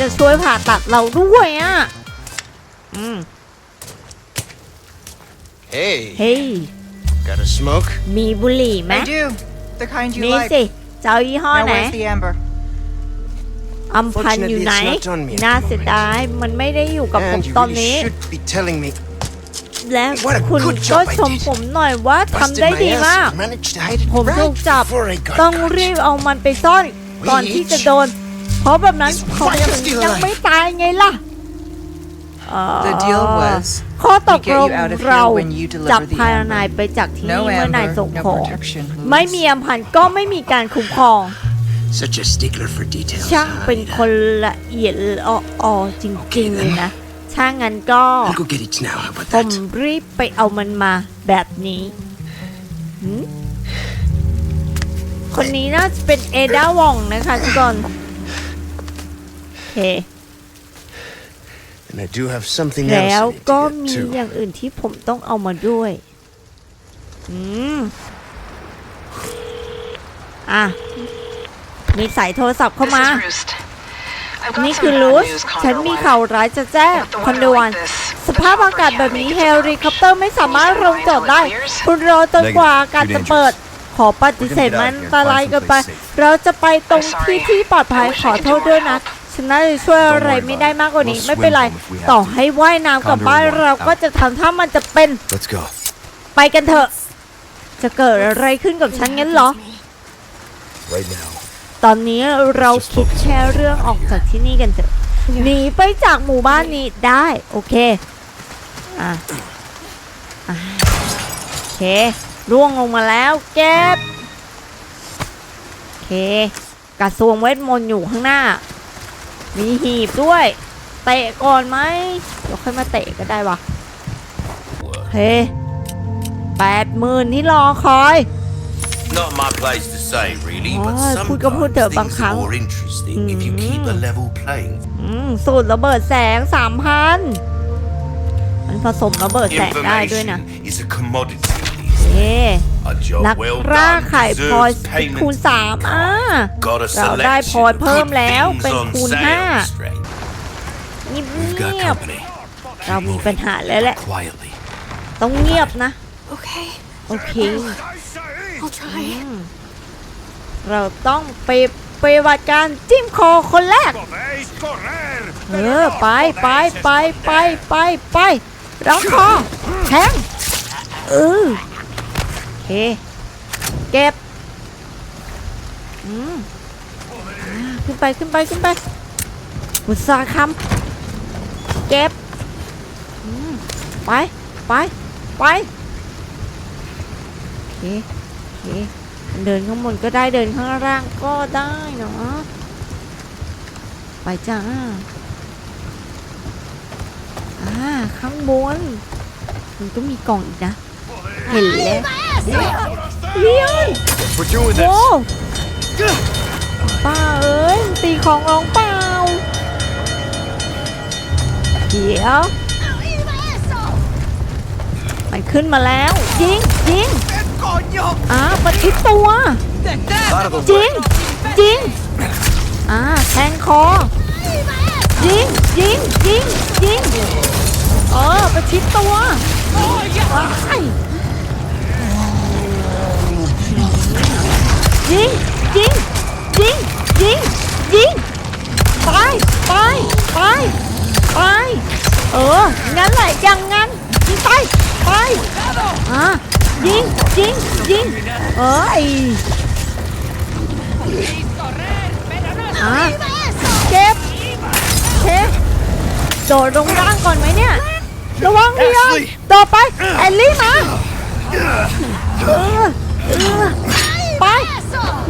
จะช่วยผ่าตัดเราด้วยอะ อืม Hey, เฮ้ย got a smoke? มีบุหรี่ไหม I do. The kind you มี like. สิเจ้ายี่ห้อ Now ไหน where's the amber? อัมพันธ์อยู่ไหน Fortunately, it's not on me at the น่าเสียดายมันไม่ได้อยู่กับผม And you ตอน really นี้ should be telling me. และ What a คุณ good ก็ job I ชม did. ผมหน่อยว่าทำ Busted ได้ my ดี ass มาก and managed to hide it ผมถูก right จับ before I got ต้อง caught. รีบเอามันไปซ่อนก่อนที่จะโดน เพราะแบบนั้น He's เขา right, still ยัง alive. ไม่ตายไงล่ะอ๋อ The deal was ข้อตก we ล get ง you out of here เรา when you deliver จับ the พาย amber. นายไปจากที่ No นี่เมื่อนาย amber, ส่ง no ของ protection. Lose. ไม่มีอัมพันธ์ก็ไม่มีการคุ้มครอง Such a stickler for details. ช่าง huh, เป็น Ida? คนละเอียดอ่อออจริงๆเลยนะช่างงั้นก็ I'll go get it now. How about ผม that? รีบไปเอามันมาแบบนี้หืมคนนี้น่าจะเป็นเอดาวองนะคะทุกคนโอ เค And I do have something แล้ else ว I need ก็ to มี get อ to. ย่างอื่นที่ผมต้องเอามาด้วย อืม อะ มีสายโทรศัพท์เข้ามา This is Roost. I've got นี่ some คือ bad รูส news, ฉัน Condor มี One. ข่าวร้ายจะแจ้ง With the คอนโด weather วัน like this, สภาพอากาศแบบนี้ the เฮ chopper ลิคอปเตอร์ไม่สามารถลงจอดได้ คุณรอจนกว่าอากาศจะเปิด ขอปฏิเสธมันอันตรายเกินไป เราจะไปตรงที่ที่ปลอดภัยขอโทษด้วยนะ ฉันน่าจะช่วยอะไรไม่ได้มากกว่านี้ไม่เป็นไรต่อให้ว่ายน้ำกลับบ้านเราก็จะทำถ้ามันจะเป็น Let's go. ไปกันเถอะ จะเกิดอะไรขึ้นกับฉันงั้นเหรอ Right now. ตอนนี้เราคิดแค่เรื่องออกจากที่นี่กันเถอะหนีไปจากหมู่บ้านนี้ได้โอเคอะอะโอเคร่วงลงมาแล้วเก็บโอเคกระทรวงเวทมนต์อยู่ข้างหน้า มีหีบด้วย เตะก่อนไหมเดี๋ยวค่อยมาเตะก็ได้วะเฮ้แปดหมื่นที่รอคอย Not my place to say, really, but Ah, พูดก็พูด sometimes เถอะบาง things ครั้ง are more interesting if you keep a level playing. อืมสูตรระเบิดแสงสามพันมันผสมระเบิดแสงได้ด้วยนะ Information is a commodity these เอ๊ A job นัก well ล่า done ไข่พลอย deserves คูณ payment. สามอ่า Got a เราได้ selection พลอย of เพิ่ม good แล้ว things เป็น on คูณห้า sale, Strange. เงียบ We've got เงียบ company. เรามีปัญหาแล้วแหละ Quietly. ต้องเงียบนะ Okay, โอเค I'll try. เราต้องไปไปฏิบัติการจิ้มคอคนแรก เออ ไปไปไปไปไปไปร้องคอแทงเออโอ เคเก็บอืมขึ้นไปขึ้นไปขึ้นไปอุตสาหคำเก็บไปไปไปโอเคโอเคเดินข้างบนก็ได้เดินข้างล่างก็ได้เนาะไปจ้าอ่าข้างบนมันก็มีกล่องอีกนะ เห็นแล้ว เลี้ยน We're doing โอ้ป้าเอ้ยมันตีของร้องเปล่า เดี๋ยว มันขึ้นมาแล้ว ยิงยิงอ่าประชิดตัว Out of the จริงจริงอ่าแทงคอ ยิงยิงยิงยิงเออประชิดตัวว้ ยยิงยิงยิงยิงยิงไปไปไปไปเอองั้นแหละอย่างงั้นยิงไปไปอ่ายิงยิงยิงเอ้ยอะเก็บเชฟโดดลงล่างก่อนไหมเนี่ย ระวังพี่ยอน Ashley ต่อไปแอลลี่มาเออเออไป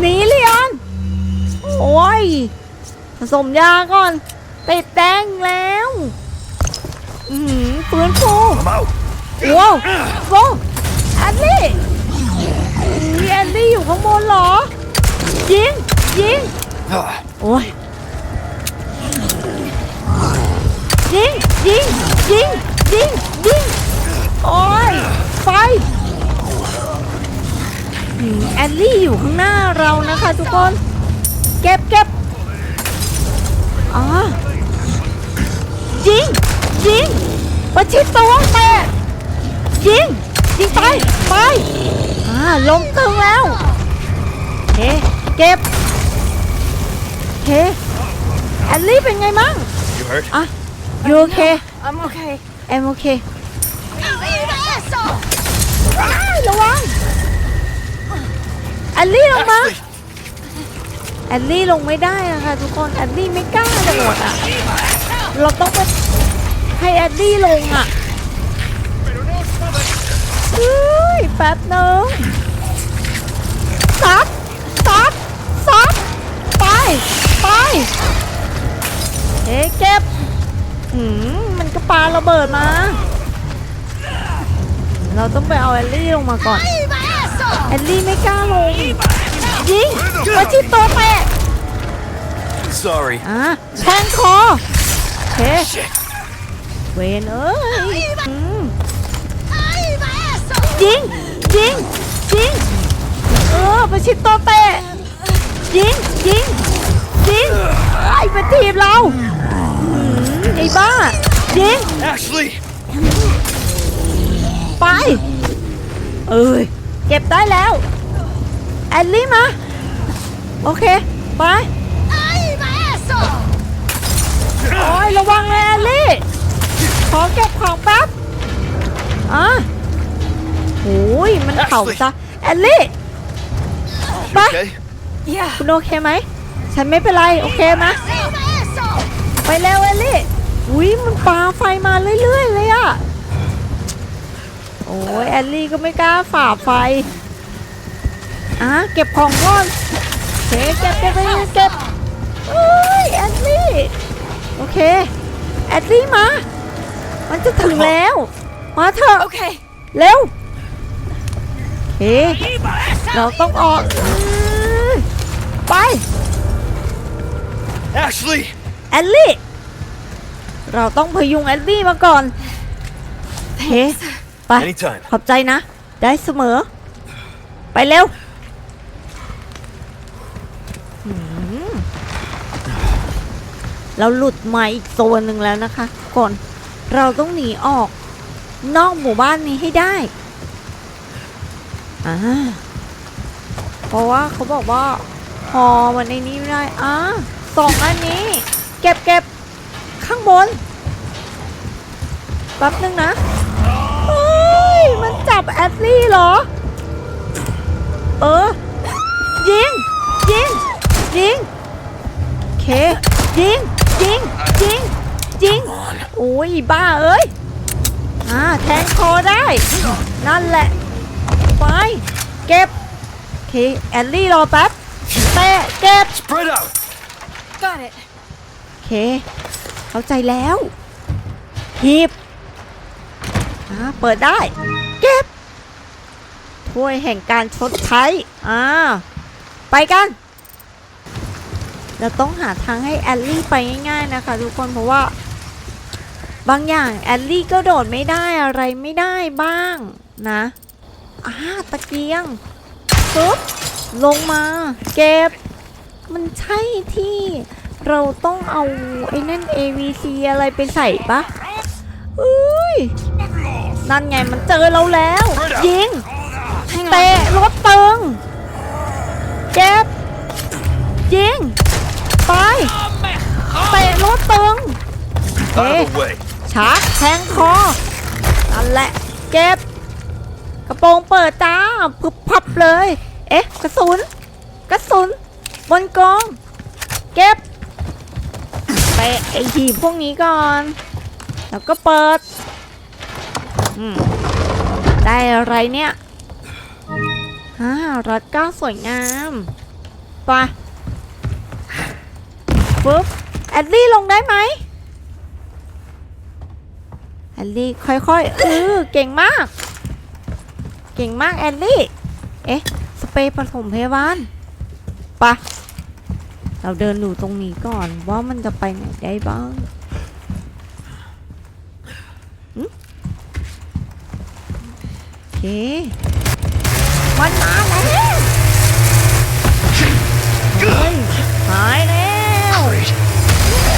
หนีลีออนโอ้ยผสมยาก่อนติดแดงแล้ว อือหือฟื้นฟู I'm out. ว้าวว้าวแอลลี่อุ๊ยแอลลี่อยู่ข้างบนเหรอ ยิง ยิง Ah, โอ้ย ยิง ยิง ยิง ยิง ยิง โอ้ย ไฟ อืมแอลลี่อยู่ข้างหน้าเรานะคะทุกคน เก็บเก็บอ๋อยิงยิงประชิดตัวแตะยิงยิงไปไปอ่าลงตึงแล้วเฮ้เก็บเฮ้แอลลี่เป็นไงมั่ง You hurt? อะยูโอเค I'm okay. เอ็มโอเค You asshole! ระวังแอลลี่ลงมาแอลลี่ลงไม่ได้นะคะทุกคนแอลลี่ไม่กล้าโดดอะเราต้องไปให้แอลลี่ลงอะเฮ้ยแป๊บนึงซับซับซับไป ไป เฮ้เก็บหืมมันก็ปาระเบิดมา เราต้องไปเอาแอลลี่ลงมาก่อน You asshole! แอลลี่ไม่กล้าลง ยิงประชิดตัวแตะ Sorry. อะแทงคอโอเคเวนเอ้ยอืม You asshole! ยิงยิงยิงเออประชิดตัวเตะยิงยิงยิงไอ้มาทีบเราอืมไอ้บ้ายิง Ashley! ไปเอ้ย เก็บได้แล้ว แอลลี่มา โอเค ไป You asshole! โอ้ยระวังเลยแอลลี่ ขอเก็บของแป๊บอะโอ้ยมันเข่าซะแอลลี่ You Bye. okay? Yeah. คุณโอเคไหม ฉันไม่เป็นไร โอเคไหม You asshole! ไปแล้วแอลลี่อุ้ยมันปาไฟมาเรื่อยๆเลยอะ โอ้ยแอลลี่ก็ไม่กล้าฝ่าไฟอะเก็บของก่อนโอเคเก็บเก็บเก็บเก็บเอ้ยแอลลี่ โอเค แอลลี่มา มันจะถึงแล้ว มาเถอะ Okay. เร็วโอเคเราต้องออกอื้อไป Ashley! แอลลี่ เราต้องพยุงแอลลี่มาก่อนเฮ้ ไป Anytime. ขอบใจนะ ได้เสมอ ไปเร็วหืมเราหลุดมาอีกโซนหนึ่งแล้วนะคะก่อนเราต้องหนีออก นอกหมู่บ้านนี้ให้ได้อ่าเพราะว่าเขาบอกว่าพอมันในนี้ไม่ได้อ่าสองอันนี้ เก็บเก็บข้างบนแป๊บนึงนะเฮ้ ย มันจับแอดลี่เหรอ เออ ยิง ยิง ยิงโอเค ยิง ยิง ยิง ยิง โอ้ย บ้าเอ้ย อ่า แทงคอได้ นั่นแหละ ไป เก็บโอเค แอลลี่รอแป๊บเตะเก็บ Spread out! Got it. โอเค เข้าใจแล้วหีบ อ่าเปิดได้ เก็บถ้วยแห่งการชดใช้อ่าไปกัน เราต้องหาทางให้แอลลี่ไปง่ายๆนะคะ ทุกคนเพราะว่า บางอย่างแอลลี่ก็โดดไม่ได้อะไรไม่ได้บ้างนะอ่าตะเกียงปุ๊บลงมา เก็บ มันใช่ที่เราต้องเอาไอ้นั่น AVC อะไรไปใส่ปะอุ้ย นั่นไงมันเจอเราแล้ว ยิง Hang เตะ on. รถตึงเจ็บยิงไปเตะรถตึง Out of the way. ชาร์จแทงคอนั่นแหละเก็บกระโปรงเปิดจ้าพึบพับเลย เอ๊ะกระสุนกระสุนบนกองเก็บไปไอหีบพวกนี้ก่อน แล้วก็เปิดอืม ได้อะไรเนี่ยฮ่ารัดก้าวสวยงามไปะปุ๊บ แอดลี่ลงได้ไหมแอลลี่ค่อยๆเออเก่งมาก เก่งมากแอลลี่ เอ๊ะ สเปรย์ผสมพยาบาลไปะเราเดินดูตรงนี้ก่อนว่ามันจะไปไหนได้บ้างหึโอ เค มันมาแล้วเฮ้ยหายแล้ว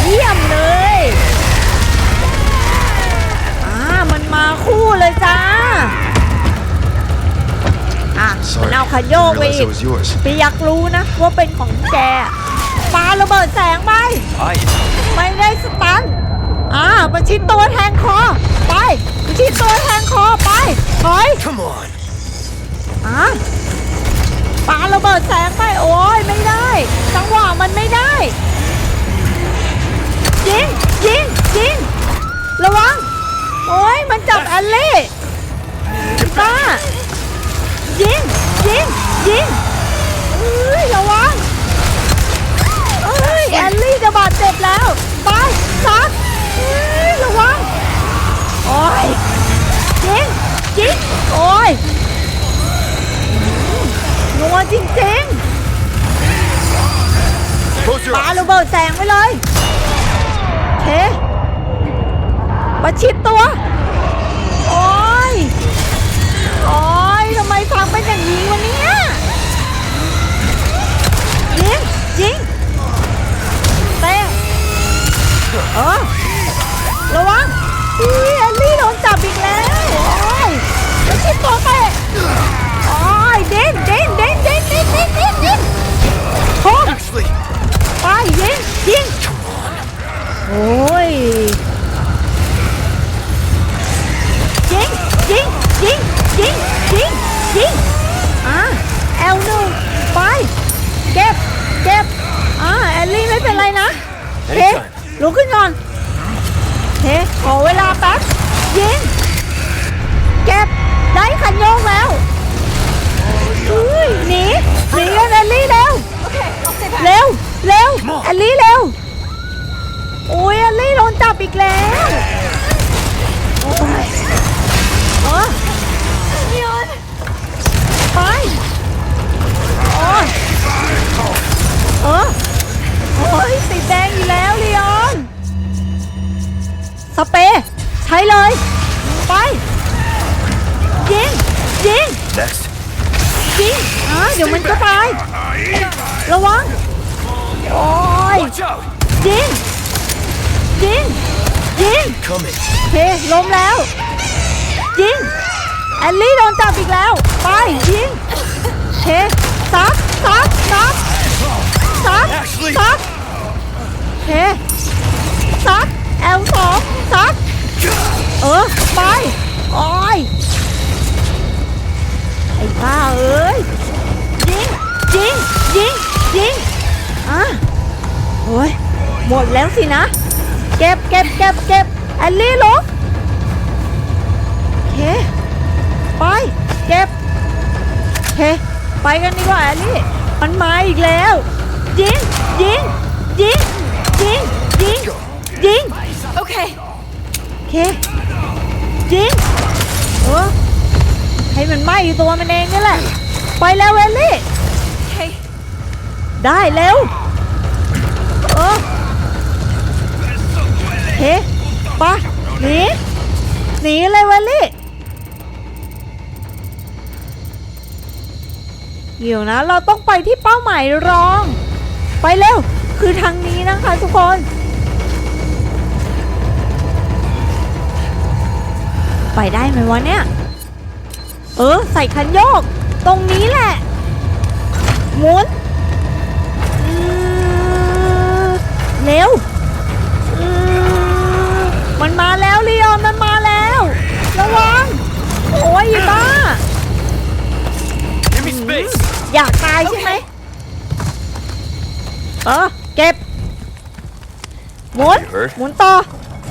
เยี่ยมเลยมาคู่เลยจ้าอะมันเอาขยโยกไปอีก yours. พี่ยักษ์รู้นะว่าเป็นของแกปาระเบิดแสงไป I ไม่ได้สตันอ่าประชิดตัวแทงคอ ไปประชิดตัวแทงคอ ไปถอย come on. อ่าปาระเบิดแสงไปโอ้ยไม่ได้ จังหวะมันไม่ได้ ยิง ยิง ยิง ระวัง โอ้ยมันจับแอลลี่ป้า ยิง ยิง ยิงเอ้ยระวังเอ้ยแอลลี่จะบาดเจ็บแล้วไปซัดเอ้ยระวัง โอ้ยยิง ยิง โอ้ยนัวจริง Close ๆ your ปา eyes. ระเบิดแสงไปเลยเทประชิดตัว โอ้ย โอ้ยทำไมทำเป็นอย่างนี้วะเนี่ยยิงยิงเตะเออระวังอีเอลลี่โดนจับอีกแล้วโอ้ย ประชิดตัวเตะโอ้ยเด่นเด่นเด่นเด่นเด่นเด่นเด่นเด่นโค้ง Ashley, ไปยิงยิงโอ้ยยิงยิงยิงยิงยิงยิงอะแอลหนึ่งไปเก็บเก็บอะแอลลี่ไม่เป็นไรนะเทลุกขึ้นก่อนเทขอเวลาแป๊บยิงเก็บ ได้คันโยกแล้วอุ้ยหนีหนีกันแอลลี่แล้ว Okay, I'll stay back. เร็วเร็วแอลลี่เร็วโอ้ยแอลลี่โดนจับอีกแล้วโอ้ยเออ Leon! ไปโอ้ยเออโอ้ยติดแดงอีกแล้วลีออน สเปรย์ใช้เลย ไป ยิงยิง next. ยิงอะเดี๋ยวมันก็ตาย ระวัง โอ้ย Watch out. ยิงยิงยิง Coming. เฮ้ล้มแล้ว ยิง แอลลี่โดนจับอีกแล้ว ไป ยิงเฮ้ซัดซัดซัดซัด Ashley ซัดเฮ้ซัดแอลสองซัดเออ ไป โอ้ยไอ้บ้าเอ้ยยิงยิงยิงยิงอะโอ้ยหมดแล้วสินะ เก็บเก็บเก็บเก็บแอลลี่ลงโอเคไปเก็บเคไปกันดีกว่าแอลลี่มันมาอีกแล้วยิงยิงยิงยิงยิงยิงโอเคยิงเออ ให้มันไหม้อยู่ตัวมันเองนี่แหละ ไปแล้วแอลลี่ ได้เร็วเออเฮ้ไปะหนีหนีเลยเวลลี่เดี๋ยวนะ เราต้องไปที่เป้าหมายรอง ไปเร็ว คือทางนี้นะคะทุกคนไปได้ไหมวะเนี่ย เออ ใส่คันโยก ตรงนี้แหละหมุนอืมเร็วอืมมันมาแล้วลีออนมันมาแล้ว ระวัง โอ้ยอีบ้า Give me space. อยากตายใช่ไหมเออเก็บหมุน You hurt? หมุนต่อ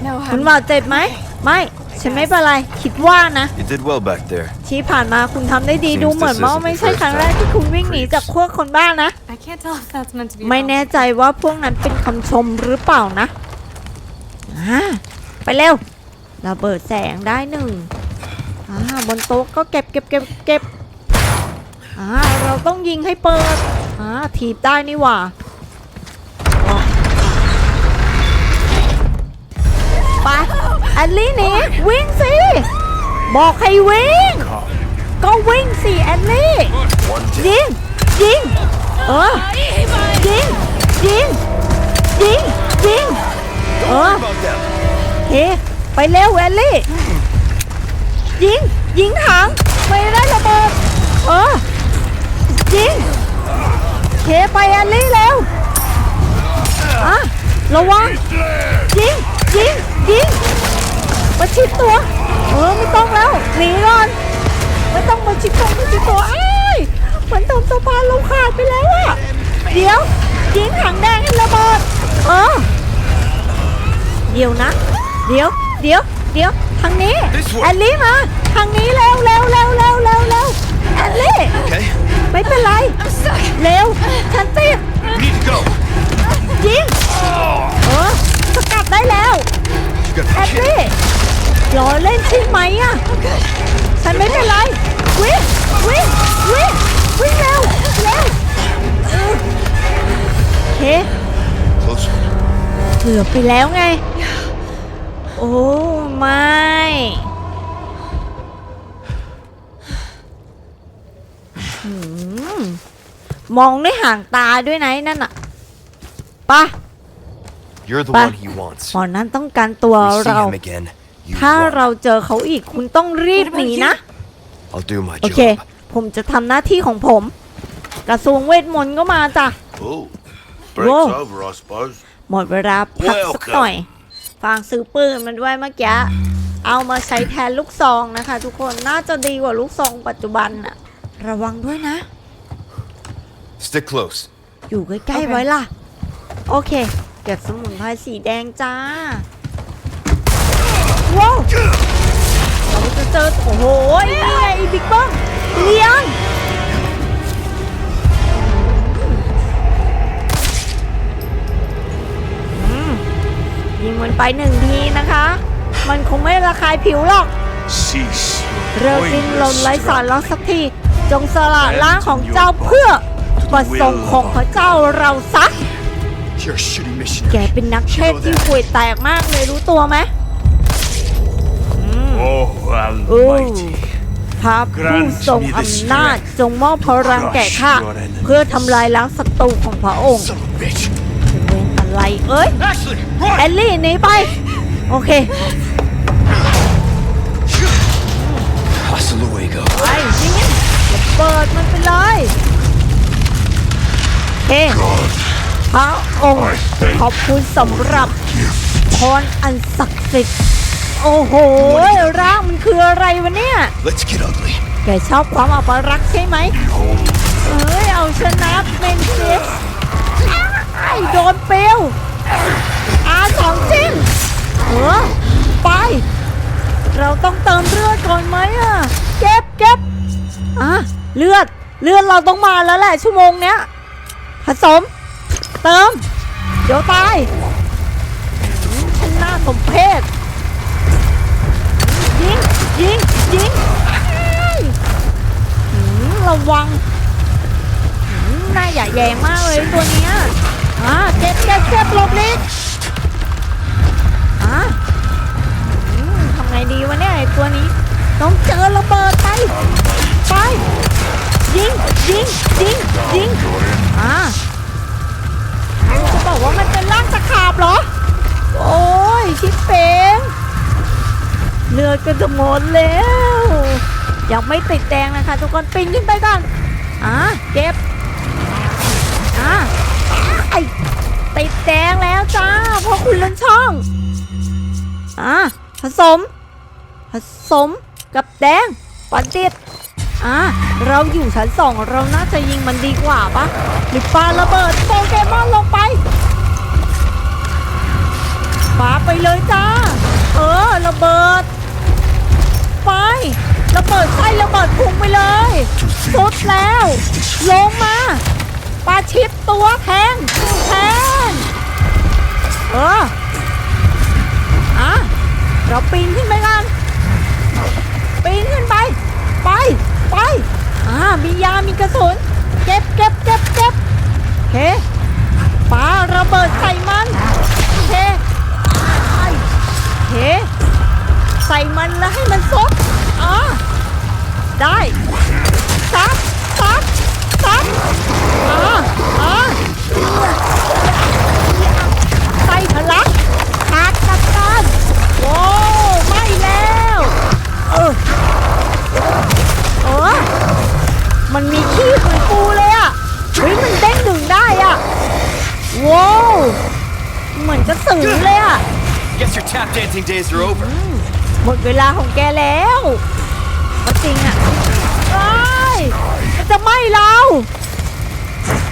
No, คุณ I'm บาดเจ็บไหม ไม่ ฉันไม่เป็นไรคิดว่านะ You did well back there. ที่ผ่านมาคุณทำได้ดี Seems ดูเหมือน this ว่า isn't the ไม่ใช่ first ครั้งแรก time. ที่คุณวิ่งหนีจากพวกคนบ้านะ I can't tell if that's meant to be. ไม่ a แน่ใจว่าพวกนั้นเป็นคำชมหรือเปล่านะอ่าไปเร็วระเบิดแสงได้หนึ่งอ่าบนโต๊ะก็เก็บเก็บเก็บเก็บอ่าเราต้องยิงให้เปิดอ่าถีบได้นี่หว่า อลลี่หนีวิ่งสิ บอกให้วิ่ง ก็วิ่งสิแอลลี่ One down. ยิง ยิง เออ ยิง ยิง ยิง ยิง เออ About that. เฮ้ไปเร็วแอลลี่ ยิง ยิงถังไม่ได้ระเบิดเออ ยิงเคไปแอลลี่เร็วอะระวังยิงยิงยิง ประชิดตัว เออไม่ต้องแล้วหนีก่อนไม่ต้องมาชิดตัวมาชิดตัวเอ้ยเหมือนทำสะพานเราขาดไปแล้วอะเดี๋ยวยิงถังแดงให้ระเบิดเออเดี๋ยวนะ เดี๋ยว เดี๋ยว เดี๋ยว ทางนี้ This way แอลลี่มา ทางนี้เร็วเร็วเร็วเร็วเร็วเร็วแอลลี่ Okay. ไม่เป็นไร เร็ว ฉันติด We need to go. ยิงเออสกัดได้แล้ว You got แอลลี่ ล้อเล่นใช่ไหมอะฉันไม่เป็นไร วิ่งวิ่งวิ่งวิ่งเร็วเร็วเออโอเค Close. เกือบไปแล้วไง โอ้ไม่หืมมองด้วยห่างตาด้วยนะไอ้นั่นอะปะ You're the Ba- one he wants. หมอนั้นต้องการตัว We see เรา him again. You ถ้า run. เราเจอเขาอีกคุณต้องรีบหนีนะ I'll do my โอเค job. ผมจะทำหน้าที่ของผม กระทรวงเวทมนต์ก็มาจ้ะ Oh, break's Whoa. over, I suppose. หมดเวลาพักสักหน่อย ฟางซื้อปืนมันด้วยเมื่อกี้ เอามาใช้แทนลูกซองนะคะ ทุกคน น่าจะดีกว่าลูกซองปัจจุบันน่ะ ระวังด้วยนะ Stick close. อยู่ใกล้ๆไว้ล่ะ โอเค เก็บสมุนไพรสีแดงจ้า ว้าวเราจะเจอโอ้โหนี่ไงบิ๊กเบิ้มเลี้ยงอืมยิงมันไปหนึ่งทีนะคะ มันคงไม่ระคายผิวหรอก Cease. เริ่มดิ้นรนไร้สาระสักที จงสละร่างของเจ้าเพื่อประสงค์ของพระเจ้าเราซะ You're a shitty แก missionary. เป็นนักเทศที่ห่วยแตกมากเลยรู้ตัวไหม Oh, almighty. พระผู้ทรงอำนาจจงมอบพลังแก่ข้าเพื่อทำลายล้างศัตรูของพระองค์ Son of a bitch. เว้นอะไรเอ้ย Ashley, run! แอลลี่หนีไป โอเค Hasta luego. ไปยิงมันอย่าเปิดมันไปเลยเฮ้พระองค์ขอบคุณสำหรับพรอันศักดิ์สิทธิ์ โอ้โหร่างมันคืออะไรวะเนี่ย Let's get ugly. แกชอบความอัปรักษ์ใช่ไหมเอ้ยเอาชนะเมนเซสไอ้โดนเปลวอาสองจิ้มเออไป เราต้องเติมเลือดก่อนไหมอะ เก็บเก็บอะเลือดเลือดเราต้องมาแล้วแหละชั่วโมงเนี้ยผสม เติม เดี๋ยวตายอืมฉันน่าสมเพช ยิงยิงยิงอ้หืมระวังหืมน่าหยาแยงมากเลยตัวเนี้ยอ่าเจ็บเจ็บเจ็บลบลิกอ่าอืมทำไงดีวะเนี่ยไอ้ตัวนี้ต้อง เลือดก็จะหมดแล้ว ยังไม่ติดแดงนะคะทุกคนปีนขึ้นไปก่อนอ่าเก็บอ่าไอติดแดงแล้วจ้าเพราะคุณเลนช่องอ่าผสม ผสมกับแดงปันติดอ่าเราอยู่ชั้นสองเราน่าจะยิงมันดีกว่าปะหรือปาระเบิดโปเกมอนลงไปปาไปเลยจ้า เออระเบิด ระเบิดไส้ระเบิดพุงไปเลยสุดแล้ว ลงมาปาชิปตัวแทงแทงเอออะเราปีนขึ้นไปกันปีนขึ้นไป ไปไปอ่ามียามีกระสุนเก็บเก็บเก็บเก็บเคปาระเบิดใส่มันเคอ้ายโอเคใส่มันแล้วให้มันซดอ่า ได้ซับซับซับอ่าอ่าไส้ทะลักขาดจากันโว้ไม่แล้ว เออเออมันมีขี้เหมือนปูเลยอะเฮ้ยมันเด้งดึงได้อะโว้วเหมือนจะสือเลยอะ่ะ Guess your tap dancing days are over. หมดเวลาของแกแล้ว ก็จริงอะไอ้ยมันจะไหม้เรา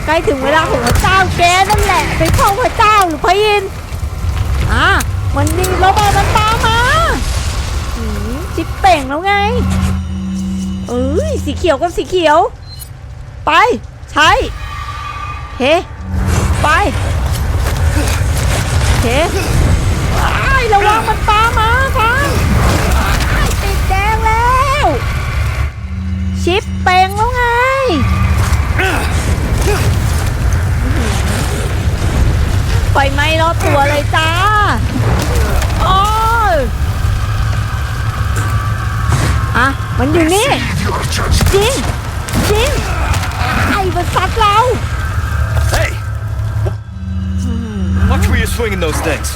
ใกล้ถึงเวลาของพระเจ้าแกนั่นแหละ เป็นข้องพระเจ้าหรือพระอินทร์อะมันมีระเบิดมันตามมาจิบเป่งแล้วไงเอ้ยสีเขียวกับสีเขียว ไป ใช้เฮ้ไปเฮ้ไอ้ระวังมันตามมา เป่งแล้วไงไฟไหม้รอบตัวเลยจ้า โอ้ยอะ มันอยู่นี่ จริง จริง ไอ้มันซัดเรา Hey! Watch where you're swinging those things.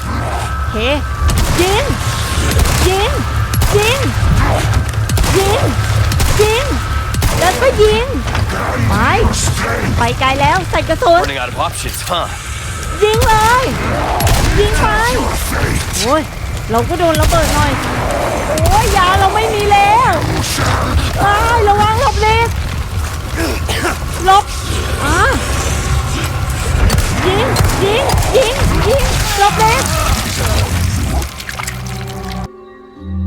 เฮ้ยิงยิงยิงยิงยิง แล้วก็ยิง ไป ไปไกลแล้วใส่กระสุน Running out of options, huh? ยิงเลย ยิงไป โอ้ย เราก็โดนระเบิดหน่อย โอ้ยยาเราไม่มีแล้วอ้ายระวังหลบเล็กหลบอ่ายิง ยิง ยิง ยิงหลบเล็ก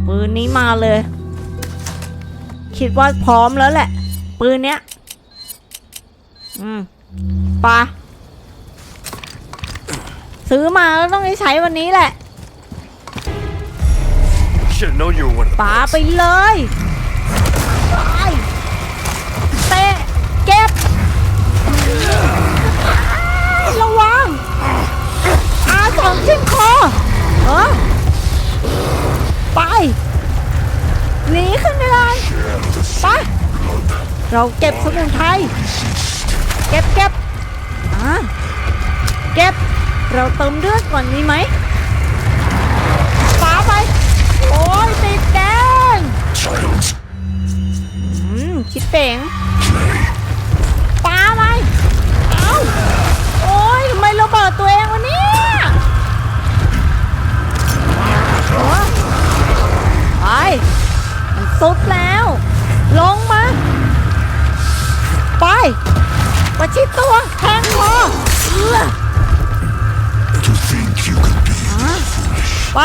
ปืนนี้มาเลย คิดว่าพร้อมแล้วแหละ ปืนเนี้ย อืมปาซื้อมาก็ต้องได้ใช้วันนี้แหละ Should have known you were one of the ป๋าไปเลยไปเตะเก็บระวังอาสองชิ้นคอเออไปหนีขึ้นไปเลยไป เราเก็บสมุนไพรเก็บเก็บอ่าเก็บ เราเติมเลือดก่อนดีไหมฟ้าไป โอ้ยติดแดงอืมคิดเป่ง ไป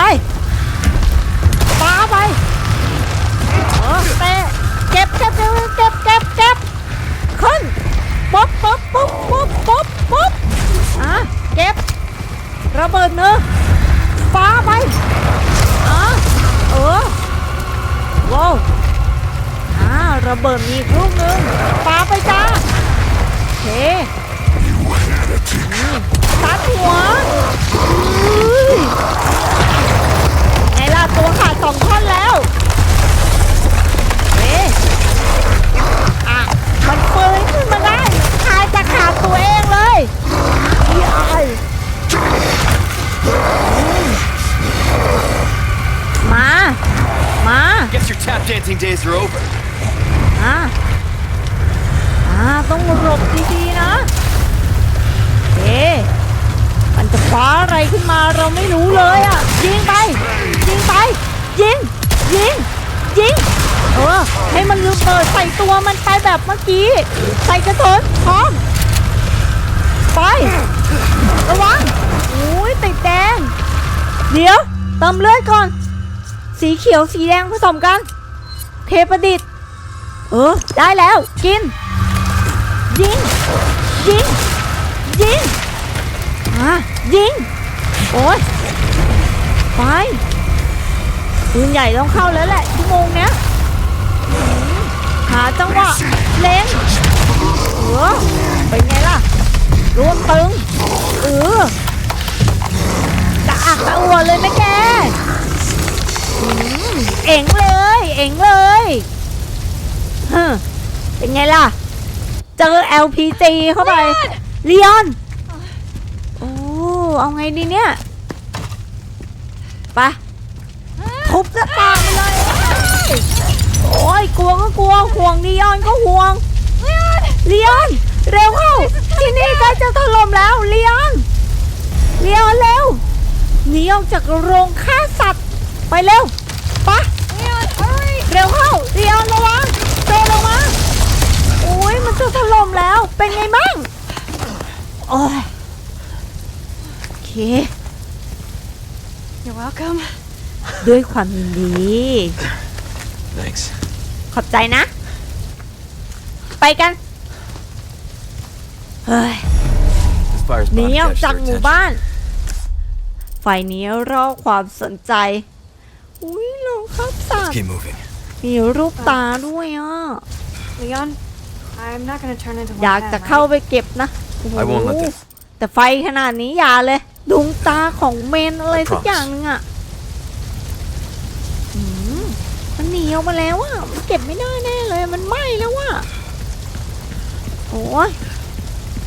your tap dancing days are over. อ่าอ่าต้องหลบดีๆนะเอ๊ะมันจะคว้าอะไรขึ้นมาเราไม่รู้เลยอะ ยิงไป ยิงไป ยิง ยิง ยิง เออ ให้มันระเบิดใส่ตัวมันไปแบบเมื่อกี้ ใส่กระสุนพร้อม ไป ระวังอุ้ยติดแดง เดี๋ยวเติมเลือดก่อน สีเขียวสีแดงผสมกัน เคประดิษฐ์เออ ได้แล้ว กิน ยิง ยิง ยิงอะยิง โอ้ยไปปืนใหญ่ต้องเข้าแล้วแหละชั่วโมงเนี้ยหาจังหวะเล็งเออเป็นไงล่ะรวมตึงเออกระอักกระอ่วนเลยนะแกเอ็งเลย เอ็งเลยเฮ้อเป็นไงล่ะ เจอ LPG เข้าไปเลียน โอ้ เอาไงดีเนี่ย ไป ทุบหน้าต่างไปเลยเอ้ยโอ้ยกลัวก็กลัว ห่วงนีออนก็ห่วงเลียนเร็วเข้า ที่นี่ใกล้จะถล่มแล้วเลียนเลียนเร็วหนีออกจากโรงฆ่าสัตว์ ไปเร็วไปะ Leon, hurry! เร็วเข้าเลียนระวังโดนลงมาโอ้ยมันจะถล่มแล้วเป็นไงบ้างโอ้ยโอเค You're welcome. ด้วยความยินดี Thanks. ขอบใจนะ ไปกันเฮ้ย This fire's หนี bound to ออก catch จาก their หมู่ attention. บ้านไฟนี้รอความสนใจ อุ้ยโรงฆ่าสัต Let's ว์ keep moving. มีรูปตาด้วยอะ Leon, I'm not gonna turn into one อยาก of จะ them, เข้า right? ไปเก็บนะโอ้โห I won't let them. แต่ไฟขนาดนี้อย่าเลยดวงตาของเมนอะไร I สัก promise. อย่างหนึงอะอืมมันหนีออกมาแล้วอะมันเก็บไม่ได้แน่เลย มันไหม้แล้วอะโอ้ย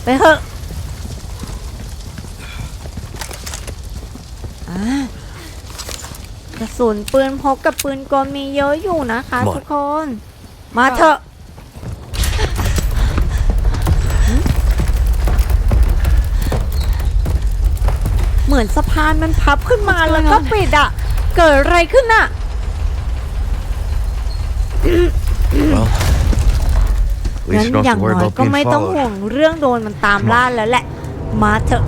ไปเถอะอ่า กระสุนปืนพกกับปืนกลมีเยอะอยู่นะคะหมด ทุกคน มาเถอะหึเหมือนสะพานมันพับขึ้นมาแล้วก็ปิดอะ เกิดอะไรขึ้นอะ Well, at งั้ least น you don't อย่า have ง to worry น้อย about ก็ being ไม่ต้องห่ว followed. งเรื่องโดนมันตามล่าแล้วแหละ มาเถอะ